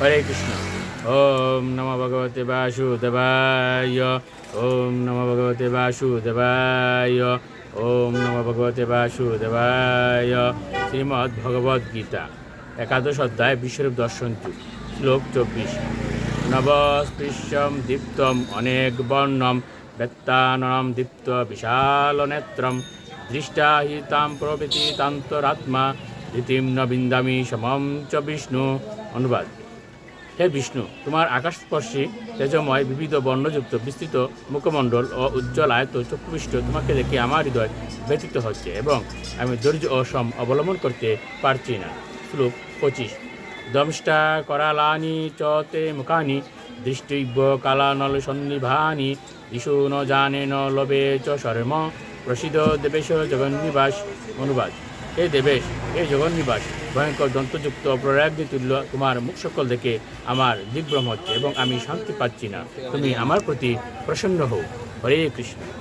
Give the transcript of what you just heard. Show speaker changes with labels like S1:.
S1: হরে কৃষ্ণ। ওম নম ভগবতে বাসুদেবায়। ওম নম ভগবতে বাসুদেবায়। ওম নম ভগবতে বাসুদেবায়। শ্রীমদ্ ভগবদ গীতা, একাদশ অধ্যায়, বিশ্বরূপ দর্শন শ্লোক চব্বিশ। নবস্পৃশ্যম দীপ্তম অনেক বর্ণম বেত্তাননম দীপ্ত বিশাল নেত্রম। দৃষ্টা হি প্রভৃতি তান্তরাত্মা রীতিম ন বিন্দামি সমম চ বিষ্ণু। অনুবাদ। হে বিষ্ণু, তোমার আকাশস্পর্শী, তেজময়, বিবিধ বর্ণযুক্ত, বিস্তৃত মুখমণ্ডল ও উজ্জ্বল আয়ত চক্ষুবিষ্ট তোমাকে দেখে আমার হৃদয় ব্যতীত হচ্ছে এবং আমি ধৈর্য ও সম অবলম্বন করতে পারছি না। শ্লোক পঁচিশ। দমষ্টা করালানি চ তে মুখানি, দৃষ্টৈব্য কালানল সন্নিভানি, দিশু ন জানে ন লবে চ শর্ম, প্রসিদ্ধ দেবেশ জগন্নিবাস অনুবাদ। হে দেবেশ, হে জগন্নিবাস, ভয়ঙ্কর দন্তযুক্ত অপরাগ্নি তুল্য তোমার মুখ সকল দেখে আমার দিগ্ভ্রম হচ্ছে এবং আমি শান্তি পাচ্ছি না। তুমি আমার প্রতি প্রসন্ন হও। হরে কৃষ্ণ।